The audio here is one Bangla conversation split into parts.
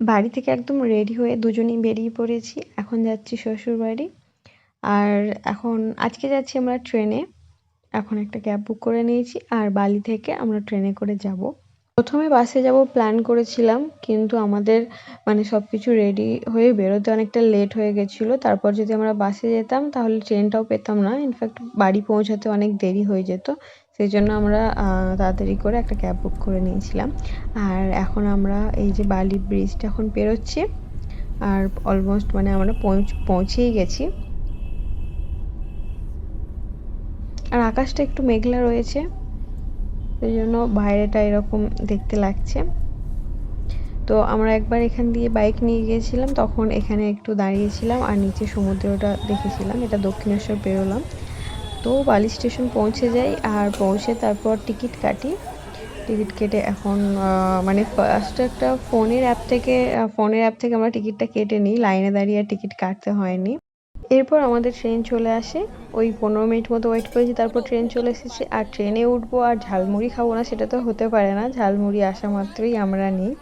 বাড়ি থেকে একদম রেডি হয়ে দুজনেই বেরিয়ে পড়েছি। এখন যাচ্ছি শ্বশুর বাড়ি আর এখন, আজকে যাচ্ছি আমরা ট্রেনে এখন একটা ক্যাব বুক করে নিয়েছি। আর বালি থেকে আমরা ট্রেনে করে যাব। প্রথমে বাসে যাব প্ল্যান করেছিলাম, কিন্তু আমাদের মানে সব কিছু রেডি হয়ে বেরোতে অনেকটা লেট হয়ে গেছিল। তারপর যদি আমরা বাসে যেতাম, তাহলে ট্রেনটাও পেতাম না। ইনফ্যাক্ট বাড়ি পৌঁছাতে অনেক দেরি হয়ে যেত। সেই জন্য আমরা তাড়াতাড়ি করে একটা ক্যাব বুক করে নিয়েছিলাম। আর এখন আমরা এই যে বালি ব্রিজটা এখন পেরোচ্ছি, আর অলমোস্ট মানে আমরা পৌঁছ, পৌঁছেই গেছি। আর আকাশটা একটু মেঘলা রয়েছে সেই জন্য বাইরেটা এরকম দেখতে লাগছে। তো আমরা একবার এখান দিয়ে বাইক নিয়ে গিয়েছিলাম, তখন এখানে একটু দাঁড়িয়েছিলাম, আর নিচে সমুদ্রটা দেখেছিলাম, এটা দক্ষিণেশ্বর বেরোলাম তো বালি স্টেশন পৌঁছে যাই আর পৌঁছে তারপর টিকিট কাটি। টিকিট কেটে এখন মানে ফার্স্ট একটা ফোনের অ্যাপ থেকে ফোনের অ্যাপ থেকে আমরা টিকিটটা কেটে নিই। লাইনে দাঁড়িয়ে আর টিকিট কাটতে হয়নি। এরপর আমাদের ট্রেন চলে আসে। ওই পনেরো মিনিট মতো ওয়েট করেছি, তারপর ট্রেন চলে এসেছে। আর ট্রেনে উঠবো আর ঝালমুড়ি খাব না, সেটা তো হতে পারে না। ঝালমুড়ি আসা মাত্রই আমরা নিই।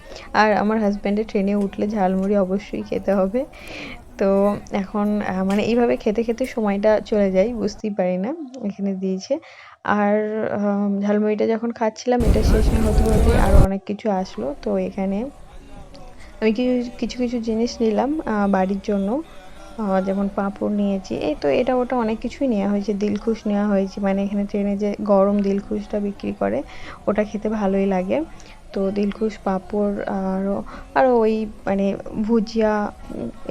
আর আমার হাজব্যান্ডের ট্রেনে উঠলে ঝালমুড়ি অবশ্যই খেতে হবে। তো এখন মানে এইভাবে খেতে খেতে সময়টা চলে যায়, বুঝতেই পারি না, এখানে দিয়েছে। আর ঝালমুড়িটা যখন খাচ্ছিলাম, এটা শেষ না হতে হতে আরও অনেক কিছু আসলো। তো এখানে আমি কিছু কিছু কিছু জিনিস নিলাম বাড়ির জন্য। যেমন পাঁপড় নিয়েছি, এই তো এটা ওটা অনেক কিছুই নেওয়া হয়েছে, দিলখুশ নেওয়া হয়েছে। মানে এখানে ট্রেনে যে গরম দিলখুশটা বিক্রি করে, ওটা খেতে ভালোই লাগে। তো দিলখুশ পাঁপড় আরও আরও ওই মানে ভুজিয়া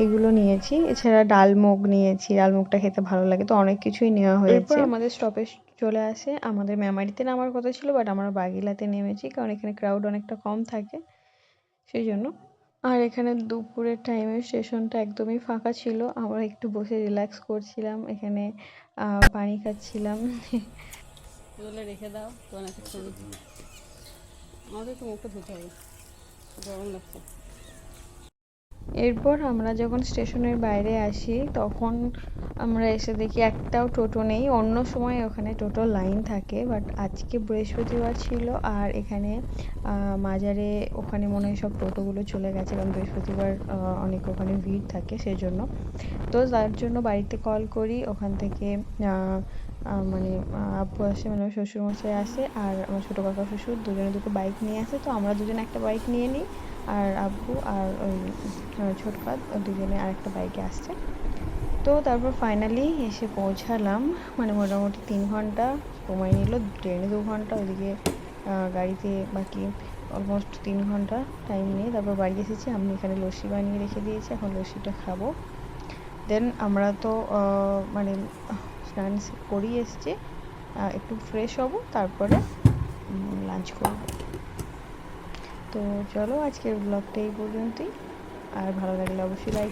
এগুলো নিয়েছি। এছাড়া ডালমুগ নিয়েছি ডালমুগটা খেতে ভালো লাগে। তো অনেক কিছুই নেওয়া হয়েছে। আমাদের স্টপেজ চলে আসে। আমাদের মেমারিতে নামার কথা ছিল বাট আমরা বাগিলাতে নেমেছি কারণ এখানে ক্রাউড অনেকটা কম থাকে সেই জন্য আর এখানে দুপুরের টাইমে স্টেশনটা একদমই ফাঁকা ছিল। আমরা একটু বসে রিল্যাক্স করছিলাম এখানে পানি খাচ্ছিলাম। রেখে দাও আমাদের একটু মুখটা ধুতে হবে। গরম লাগছে। এরপর আমরা যখন স্টেশনের বাইরে আসি, তখন আমরা এসে দেখি একটাও টোটো নেই। অন্য সময় ওখানে টোটো লাইন থাকে, বাট আজকে বৃহস্পতিবার ছিল আর এখানে মাজারে ওখানে মনে হয় সব টোটোগুলো চলে গেছে, কারণ বৃহস্পতিবার অনেক ওখানে ভিড় থাকে, সেজন্য। তো তার জন্য বাড়িতে কল করি, ওখান থেকে মানে আব্বু আসে মানে শ্বশুরমশাই আসে আর আমার ছোটো কাকা শ্বশুর দুজনে দুটো বাইক নিয়ে আসে। তো আমরা দুজনে একটা বাইক নিয়ে নিই আর আব্বু আর ওই ছোটকাত দুজনে আর একটা বাইকে আসছে। তো তারপর ফাইনালি এসে পৌঁছালাম। মানে মোটামুটি তিন ঘণ্টা সময় নিল, ট্রেনে দু ঘণ্টা, ওইদিকে গাড়িতে বাকি অলমোস্ট তিন ঘণ্টা টাইম নিয়ে তারপর বাড়ি এসেছি। আমি এখানে লস্যি বানিয়ে রেখে দিয়েছি, এখন লস্যিটা খাব। দেন আমরা তো মানে স্নান করিয়ে এসছি। একটু ফ্রেশ হব, তারপরে লাঞ্চ করব। তো চলো আজকের ব্লগটা এই পর্যন্তই। আর ভালো লাগলে অবশ্যই লাইক